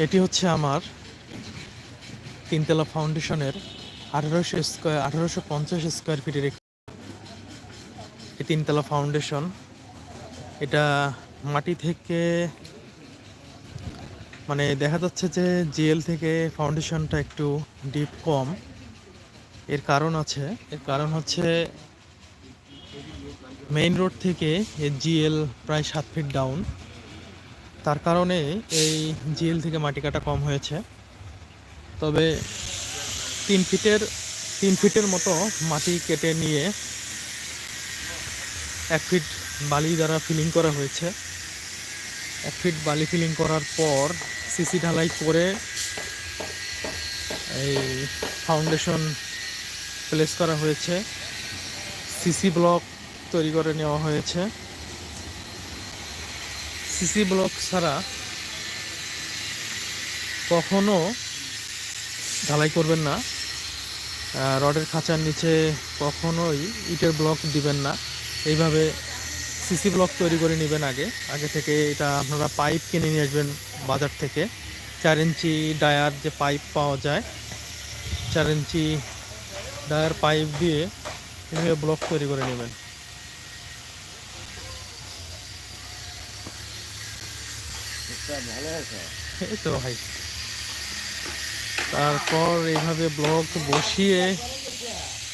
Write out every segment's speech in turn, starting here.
এটি হচ্ছে আমার তিনতলা ফাউন্ডেশনের আঠারোশো স্কোয়ার, আঠারোশো পঞ্চাশ স্কোয়ার ফিটের একটি এই তিনতলা ফাউন্ডেশন। এটা মাটি থেকে মানে দেখা যাচ্ছে যে জিএল থেকে ফাউন্ডেশনটা একটু ডিপ কম। এর কারণ আছে, এর কারণ হচ্ছে মেইন রোড থেকে জিএল প্রায় সাত ফিট ডাউন। তার কারণে এই জিএল থেকে মাটি কাটা কম হয়েছে। তবে তিন ফিটের তিন ফিটের মতো মাটি কেটে নিয়ে এক ফিট বালি দ্বারা ফিলিং করা হয়েছে। এক ফিট বালি ফিলিং করার পর সিসি ঢালাই করে এই ফাউন্ডেশন প্লেস করা হয়েছে। সিসি ব্লক তৈরি করে নেওয়া হয়েছে। সিসি ব্লক ছাড়া কখনো ঢালাই করবেন না। রডের খাঁচার নিচে কখনোই ইটের ব্লক দিবেন না। এইভাবে সিসি ব্লক তৈরি করে নেবেন আগে। আগে থেকে এটা আপনারা পাইপ কিনে নিয়ে আসবেন বাজার থেকে। চার ইঞ্চি ডায়ার যে পাইপ পাওয়া যায়, চার ইঞ্চি ডায়ার পাইপ দিয়ে এভাবে ব্লক তৈরি করে নেবেন ভালো আছে এই তো ভাই। তারপর এইভাবে ব্লক বসিয়ে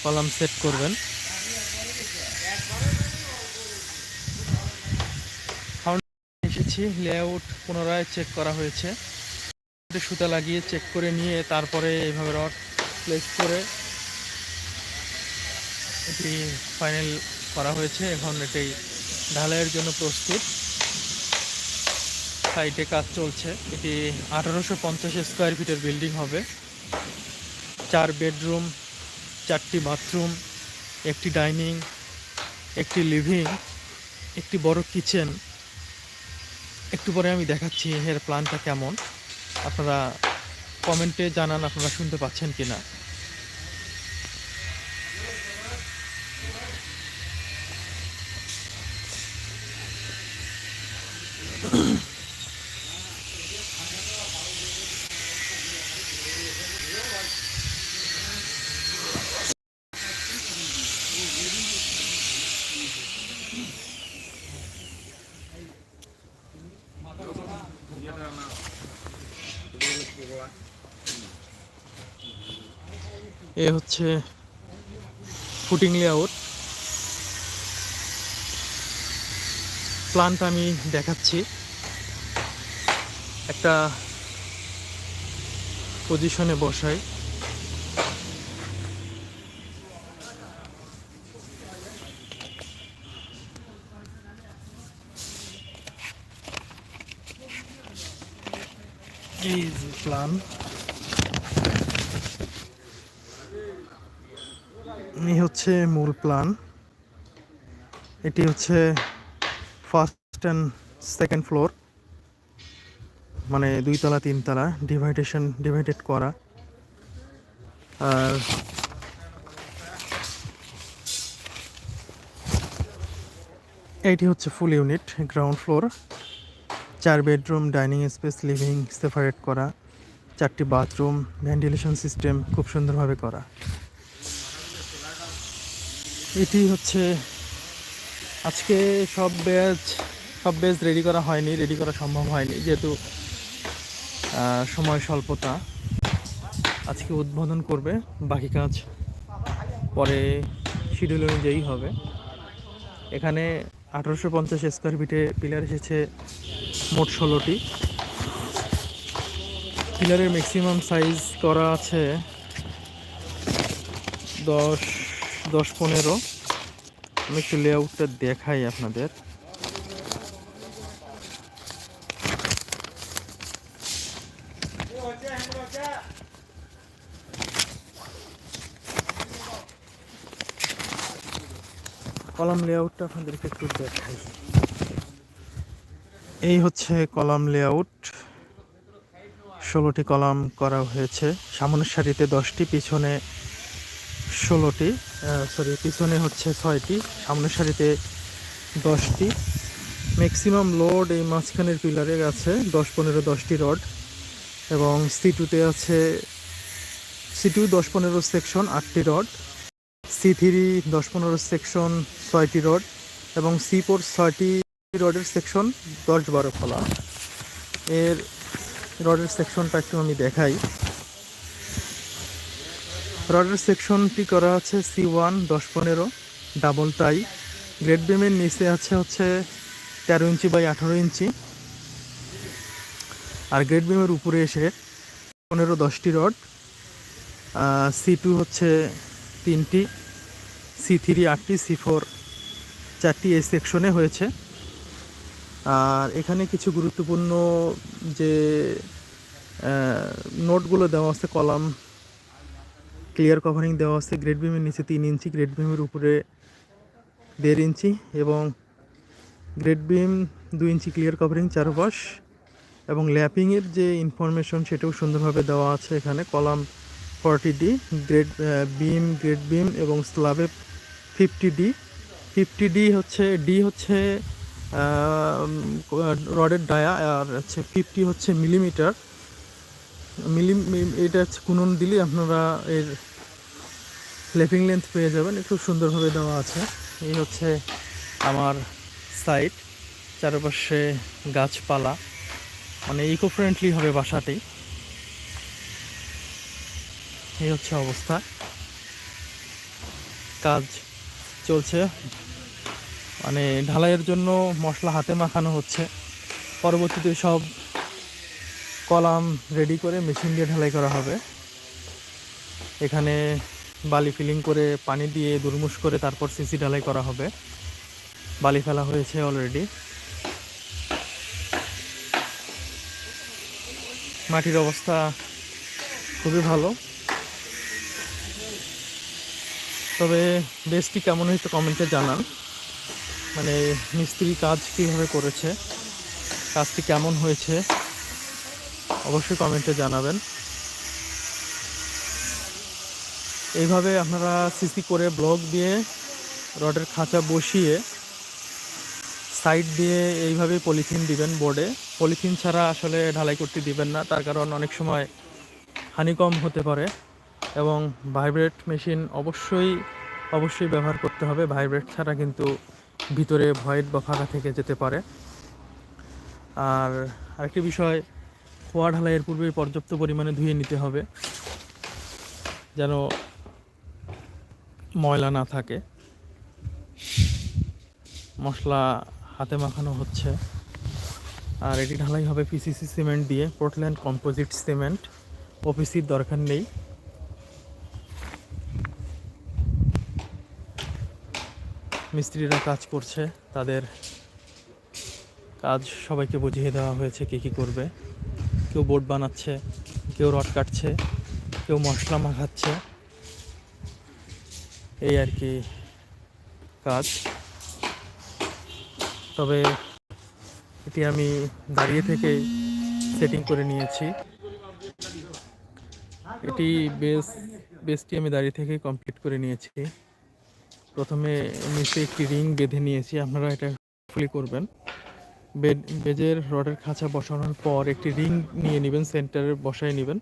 কলাম সেট করবেন। এসেছি লেআউট পুনরায় চেক করা হয়েছে। সুতা লাগিয়ে চেক করে নিয়ে তারপরে এইভাবে রড প্লেস করে এটি ফাইনাল করা হয়েছে। এখন এটি ঢালাইয়ের জন্য প্রস্তুত। সাইডে কাজ চলছে। এটি আঠারোশো পঞ্চাশ স্কোয়ার ফিটের বিল্ডিং হবে। চার বেডরুম চারটি বাথরুম একটি ডাইনিং একটি লিভিং একটি বড় কিচেন একটু পরে আমি দেখাচ্ছি এর প্ল্যানটা কেমন। আপনারা কমেন্টে জানান আপনারা শুনতে পাচ্ছেন কি না এ হচ্ছে ফুটিং লেআউট প্ল্যানটা আমি দেখাচ্ছি। একটা পজিশনে বসাই। এই যে প্ল্যান এই হচ্ছে মূল প্ল্যান এটি হচ্ছে ফার্স্ট অ্যান্ড সেকেন্ড ফ্লোর মানে দুইতলা, তিনতলা ডিভাইডেশন ডিভাইডেড করা। আর এইটি হচ্ছে ফুল ইউনিট গ্রাউন্ড ফ্লোর চার bedroom dining space living separate করা, চারটি বাথরুম ভেন্টিলেশন সিস্টেম খুব সুন্দরভাবে করা। এটি হচ্ছে আজকে সব ব্যাচ সব ব্যাচ রেডি করা হয়নি রেডি করা সম্ভব হয়নি, যেহেতু সময় স্বল্পতা। আজকে উদ্বোধন করবে, বাকি কাজ পরে শিডিউল অনুযায়ী হবে। এখানে আঠারোশো পঞ্চাশ স্কোয়ার ফিটে পিলার এসেছে মোট ষোলোটি। পিলারের ম্যাক্সিমাম সাইজ করা আছে দশ দশ পনেরো। আমি একটু লেআউটটা দেখাই আপনাদের। কলাম লেআউটটা আপনাদেরকে একটু দেখাই। এই হচ্ছে কলাম লেআউট ষোলোটি কলাম করা হয়েছে। সামনের সারিতে দশটি, পিছনে ষোলোটি। সরি পিছনে হচ্ছে ছয়টি, সামনের সারিতে দশটি। ম্যাক্সিমাম লোড এই মাঝখানের পিলারে আছে দশ পনেরো দশটি রড এবং সি টুতে আছে সি টু দশ পনেরো সেকশন আটটি রড সি থ্রি দশ পনেরো সেকশন ছয়টি রড এবং সি ফোর ছয়টি রডের সেকশন দশ বারো ফলা এর রডের সেকশনটা একটু আমি দেখাই। রডের সেকশনটি করা আছে সি ওয়ান দশ পনেরো, ডাবল টাই। গ্রেড বিমের নিচে আছে হচ্ছে তেরো ইঞ্চি বাই আঠারো ইঞ্চি। আর গ্রেড বিমের উপরে এসে পনেরো দশটি রড। সি টু হচ্ছে তিনটি সি থ্রি আটটি সি ফোর চারটি এই সেকশনে হয়েছে। আর এখানে কিছু গুরুত্বপূর্ণ যে নোটগুলো দেওয়া আছে, কলাম ক্লিয়ার কভারিং দেওয়া আছে গ্রেড বিমের নিচে তিন ইঞ্চি গ্রেড বিমের উপরে দেড় ইঞ্চি এবং গ্রেড বিম দুই ইঞ্চি ক্লিয়ার কভারিং চারপাশ এবং ল্যাপিংয়ের যে ইনফরমেশন সেটাও সুন্দরভাবে দেওয়া আছে এখানে column forty D grade beam grade beam এবং স্ল্যাবে ফিফটি ডি ফিফটি ডি হচ্ছে ডি হচ্ছে রডের ডায়া আর হচ্ছে ফিফটি হচ্ছে মিলিমিটার মিলি এটা হচ্ছে কুনন দিলে আপনারা এর লেপিং লেন্থ পেয়ে যাবেন। একটু সুন্দরভাবে দেওয়া আছে। এই হচ্ছে আমার সাইট। চারপাশে গাছপালা। মানে ইকো ফ্রেন্ডলি হবে বাসাটি। এই হচ্ছে অবস্থা। কাজ চলছে। মানে ঢালাইয়ের জন্য মশলা হাতে মাখানো হচ্ছে। পরবর্তীতে সব কলাম রেডি করে মেশিন দিয়ে ঢালাই করা হবে। এখানে বালি ফিলিং করে পানি দিয়ে দুর্মুষ করে তারপর সিসি ঢালাই করা হবে। বালি ফেলা হয়েছে অলরেডি মাটির অবস্থা খুবই ভালো। তবে বেশটি কেমন হয়েছে কমেন্টে জানান। মানে মিস্ত্রি কাজ কীভাবে করেছে, কাজটি কেমন হয়েছে, অবশ্যই কমেন্টে জানাবেন। এইভাবে আপনারা সিসি করে ব্লক দিয়ে রডের খাঁচা বসিয়ে সাইড দিয়ে এইভাবে পলিথিন দিবেন বোর্ডে। পলিথিন ছাড়া আসলে ঢালাই করতে দিবেন না, তার কারণ অনেক সময় হানিকম হতে পারে এবং ভাইব্রেট মেশিন অবশ্যই অবশ্যই ব্যবহার করতে হবে। ভাইব্রেট ছাড়া কিন্তু ভিতরে ভয়েড বা ফাঁকা থেকে যেতে পারে। আর আরেকটি বিষয়, খোয়া ঢালাইয়ের পূর্বে পর্যাপ্ত পরিমাণে ধুয়ে নিতে হবে। যেন ময়লা না থাকে। মশলা হাতে মাখানো হচ্ছে। আর এটি ঢালাই হবে পিসিসি সিমেন্ট দিয়ে, পোর্টল্যান্ড কম্পোজিট সিমেন্ট। ওপিসির দরকার নেই। মিস্ত্রিরা কাজ করছে, তাদের কাজ সবাইকে বুঝিয়ে দেওয়া হয়েছে কে কী করবে। কেউ বোর্ড বানাচ্ছে, কেউ রড কাটছে, কেউ মশলা মাখাচ্ছে। এই আর কি কাজ। তবে এটি আমি দাঁড়িয়ে থেকেই সেটিং করে নিয়েছি। এটি বেস বেসটি আমি দাঁড়িয়ে থেকেই কমপ্লিট করে নিয়েছি। প্রথমে নিচে একটি রিং বেঁধে নিয়েছি, আপনারা এটা ফুলি করবেন। বেড বেজের রডের খাঁচা বসানোর পর একটি রিং নিয়ে নেবেন সেন্টারে বসায় নেবেন।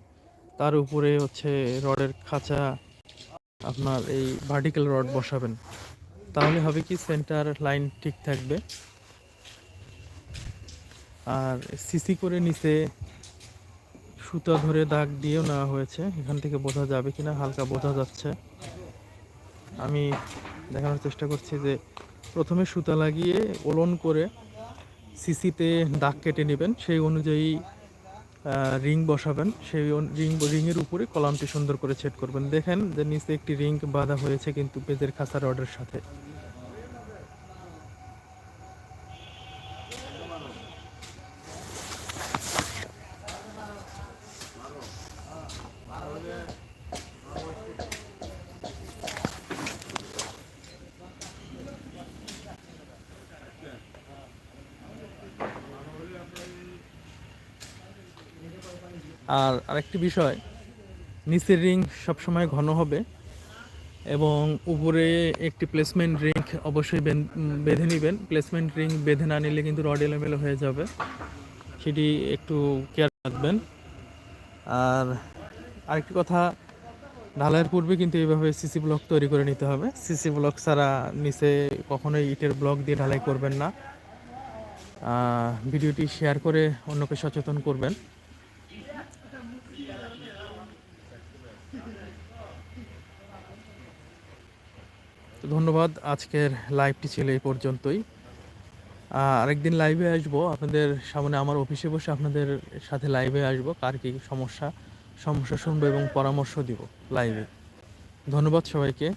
তার উপরে হচ্ছে রডের খাঁচা আপনার এই ভার্টিক্যাল রড বসাবেন। তাহলে হবে কি সেন্টার লাইন ঠিক থাকবে। আর সিসি করে নিচে সুতা ধরে দাগ দিয়েও নেওয়া হয়েছে। এখান থেকে বোঝা যাবে কি না হালকা বোঝা যাচ্ছে। আমি দেখানোর চেষ্টা করছি যে প্রথমে সুতা লাগিয়ে ওলন করে সিসিতে দাগ কেটে নেবেন। সেই অনুযায়ী রিং বসাবেন। সেই রিং রিংয়ের উপরে কলামটি সুন্দর করে সেট করবেন। দেখেন যে নিচে একটি রিং বাঁধা হয়েছে কিন্তু পেজের খাসার রডের সাথে। আর আরেকটি বিষয়, নিচের রিং সবসময় ঘন হবে এবং উপরে একটি প্লেসমেন্ট রিং অবশ্যই বেঁধে নেবেন। প্লেসমেন্ট রিং বেঁধে না নিলে কিন্তু রড এলোমেলো হয়ে যাবে। সেটি একটু কেয়ার রাখবেন। আর আরেকটি কথা, ঢালাইয়ের পূর্বে কিন্তু এইভাবে সিসি ব্লক তৈরি করে নিতে হবে। সিসি ব্লক ছাড়া নিচে কখনোই ইটের ব্লক দিয়ে ঢালাই করবেন না। ভিডিওটি শেয়ার করে অন্যকে সচেতন করবেন। ধন্যবাদ, আজকের লাইভটি ছিল এই পর্যন্তই। আরেকদিন লাইভে আসব। আপনাদের সামনে আমার অফিসে বসে আপনাদের সাথে লাইভে আসব। কার কী সমস্যা সমস্যা শুনব এবং পরামর্শ দিব লাইভে ধন্যবাদ সবাইকে।